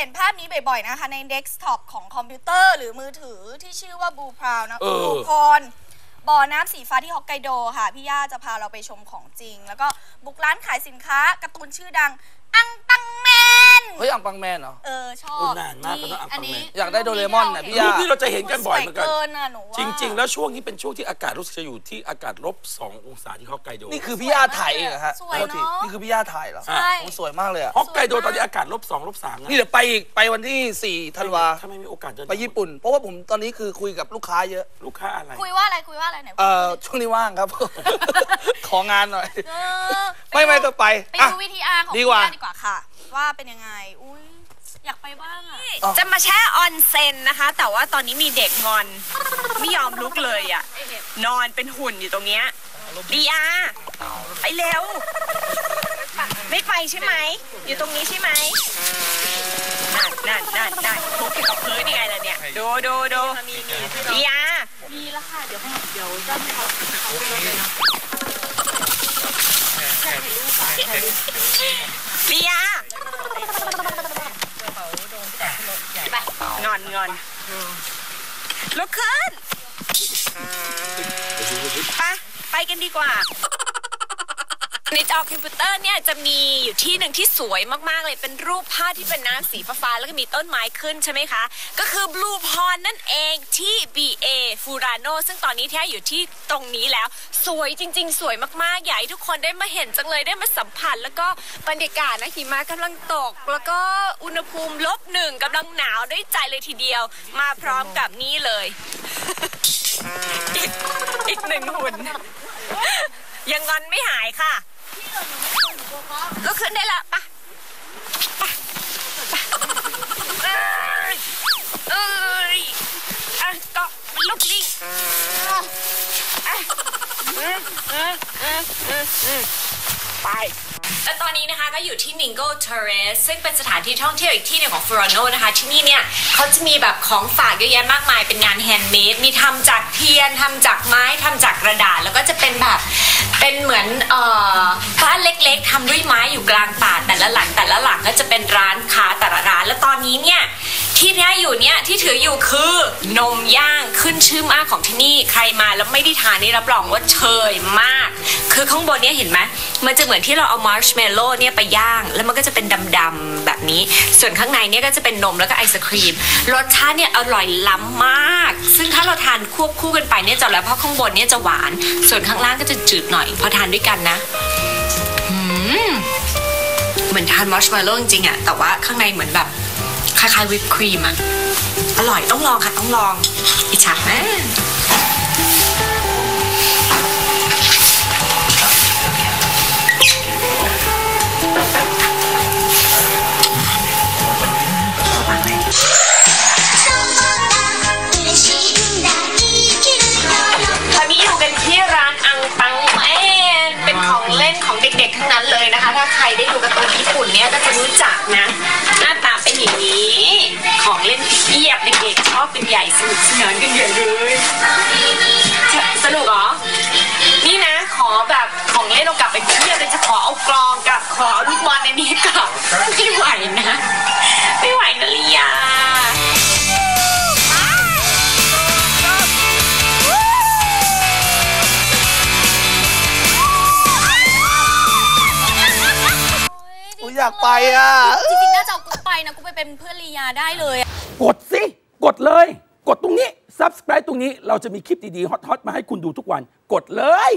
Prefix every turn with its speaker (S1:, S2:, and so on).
S1: ห็นภาพนี้บ่อยๆนะคะ ในเดสก์ท็อปของคอมพิวเตอร์หรือมือถือที่ชื่อว่าบูพราวนะ
S2: เออ
S1: บูพรบ่อน้ำสีฟ้าที่ฮอกไกโดค่ะ พี่ย่าจะพาเราไปชมของจริง แล้วก็บุกร้านขายสินค้าการ์ตูนชื่อดัง อังตังแมน
S3: เฮ้ยอังปังแมนเหรอ
S1: เออ ชอ
S2: โอ้
S1: บ
S2: นานมากแล้วนะอังปังแมน
S3: อยากได้โดเรมอนน่ะพี่
S2: รู
S3: ย่า
S2: ปนี้เราจะเห็นกันบ่อยเหมือนกัน
S1: สวเกินน่ะหนูว่า
S2: จริง ๆ แล้วช่วงนี้เป็นช่วงที่อากาศรู้สึกจะอยู่ที่อากาศลบ2องศาที่ฮอกไกโด
S3: นี่คือพี่ย่าถ่ายเองเหรอฮะ
S1: สวย
S3: โทษที
S1: เนาะ
S3: นี่คือพี่ย่าถ่ายเหรอ
S1: ใช่
S3: โอ้สวยมากเลยอะ
S2: ฮอกไกโดตอนนี้อากาศลบ2ลบ3นะ
S3: นี่เดี๋ยวไปอีกไปวันที่ 4 ธันวา
S2: ถ้าไม่มีโอกาสเดิน
S3: ไปญี่ปุ่น เพราะว่าผมตอนนี้คือคุยกับลูกค้าเยอะ
S2: ลูกค้าอะไร
S1: คุยว่าอะไรคุยว่าอะไรไหน
S3: เอ่อช่วงนี้ว่างครับ ของานหน่อย
S1: เออ
S3: ไม่ไม่ก็ไป
S1: ไป
S3: อะ
S1: ดูวิธีอาร์ของ
S3: ดีกว่า
S1: พี่ย่ดีกว่าค่ะ ว่าเป็นยังไง อุ้ยอยากไปบ้างอะ
S3: อ๋อ
S4: จะมาแช่ออนเซ็นนะคะ แต่ว่าตอนนี้มีเด็กงอน ไม่ยอมลุกเลยอะ นอนเป็นหุ่นอยู่ตรงเนี้ยดีอาไปเร็ว ไม่ไปใช่ไหม อยู่ตรงนี้ใช่ไหมนั่นนั่นนั่นนั่นทุบกับพื้นยังไงล่ะเนี่ย ดูดูดูดีอา
S1: มีแล้วค่ะ เดี๋ยวเดี๋ยวเจ้าให้เขา
S4: ดีอางอนงอนลุกขึ้นไปไปกันดีกว่า ในจอคอมพิวเตอร์เนี่ยจะมีอยู่ที่หนึ่งที่สวยมากๆเลยเป็นรูปภาพที่เป็นน้ำสีฟ้าๆแล้วก็มีต้นไม้ขึ้นใช่ไหมคะ ก็คือ Blue Pond นั่นเองที่ BA Furano ซึ่งตอนนี้แท้อยู่ที่ตรงนี้แล้ว สวยจริง ๆ สวยมากๆ อยากให้ทุกคนได้มาเห็นจังเลยได้มาสัมผัส แล้วก็บรรยากาศนะหิมะกำลังตก แล้วก็อุณหภูมิลบหนึ่งกำลังหนาวได้ใจเลยทีเดียว มาพร้อมกับนี่เลย อีกหนึ่งหุ่นยังงอนไม่หายค่ะ ลุกขึ้นได้ละปะปะเอ้ยเอ้ยอะเกาะมันลุกลิงอะเออเออเออเออเออ ไปและตอนนี้นะคะก็อยู่ที่ Ningo Terrace ซึ่งเป็นสถานที่ท่องเที่ยวอีกที่หนึ่งของ Furano นะคะ ที่นี่เนี่ยเขาจะมีแบบของฝากเยอะแยะมากมายเป็นงานแฮนด์เมดมีทำจากเทียนทำจากไม้ทำจากกระดาษ แล้วก็จะเป็นแบบเป็นเหมือนเอ่อบ้านเล็กๆทำด้วยไม้อยู่กลางป่าแต่ละหลังแต่ละหลังก็จะเป็นร้านค้าแต่ละร้าน แล้วตอนนี้เนี่ย ที่เนี่ยอยู่เนี่ยที่ถืออยู่คือนมย่างขึ้นชื่อมากของที่นี่ใครมาแล้วไม่ได้ทานนี่รับรองว่าเชยมาก คือข้างบนเนี่ยเห็นไหมมันจะเหมือนที่เราเอามาร์ชเมลโล่เนี่ยไปย่าง แล้วมันก็จะเป็นดำๆแบบนี้ ส่วนข้างในเนี่ยก็จะเป็นนมแล้วก็ไอศครีมรสชาติเนี่ยอร่อยล้ำมาก ซึ่งถ้าเราทานควบคู่กันไปเนี่ยจะแล้วเพราะข้างบนเนี่ยจะหวาน ส่วนข้างล่างก็จะจืดหน่อยพอทานด้วยกันนะเหมือนทานมาร์ชเมลโล่จริงๆอะแต่ว่าข้างในเหมือนแบบ คล้ายๆวิปครีมอะอร่อยต้องลองค่ะต้องลอง อิจฉาแม่ตอนนี้อยู่กันที่ร้านอังปังแอนเป็นของเล่นของเด็กๆ ทั้งนั้นเลยนะคะ ถ้าใครได้ดูการ์ตูนญี่ปุ่นเนี่ยก็จะรู้จักนะหน้า กๆชอบเป็นใหญ่สนุกสนานกันใหญ่เลยจะสนุกเหรอ นี่นะขอแบบของเล่นเอากลับไปเพียบเลยจะขอเอากลองกลับขอเอาลูกบอลในนี้กลับไม่ไหวนะ ไม่ไหวนะลิยา
S3: ผมอยากไปอะ
S1: จริงๆน่าจะเอากูไปนะ กูไปเป็นเพื่อนลียาได้เลยอะ
S2: กดสิ กดเลย กดตรงนี้ subscribe ตรงนี้เราจะมีคลิปดีๆฮอตๆมาให้คุณดูทุกวัน กดเลย